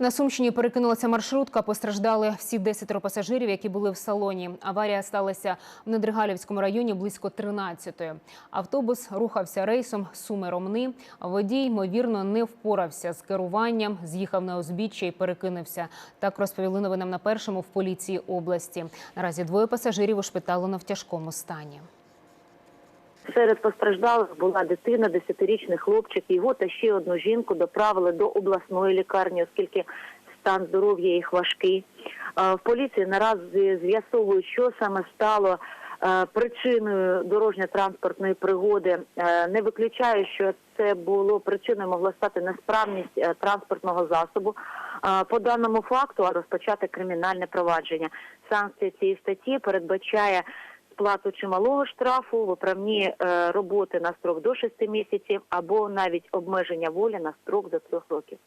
На Сумщині перекинулася маршрутка. Постраждали всі 10 пасажирів, які були в салоні. Аварія сталася в Недригалівському районі близько 13-ї. Автобус рухався рейсом Суми-Ромни. Водій, ймовірно, не впорався з керуванням, з'їхав на узбіччя і перекинувся. Так розповіли новинам на першому в поліції області. Наразі двоє пасажирів ушпиталено в тяжкому стані. Серед постраждалих була дитина, десятирічний хлопчик. Його та ще одну жінку доправили до обласної лікарні, оскільки стан здоров'я їх важкий. В поліції наразі з'ясовують, що саме стало е, причиною дорожньо-транспортної пригоди. Е, Не виключаю, що це було причиною могла стати несправність е, транспортного засобу. По даному факту розпочати кримінальне провадження. Санкція цієї статті передбачає сплату чималого штрафу, виправні е, роботи на строк до 6 місяців або навіть обмеження волі на строк до 3 років.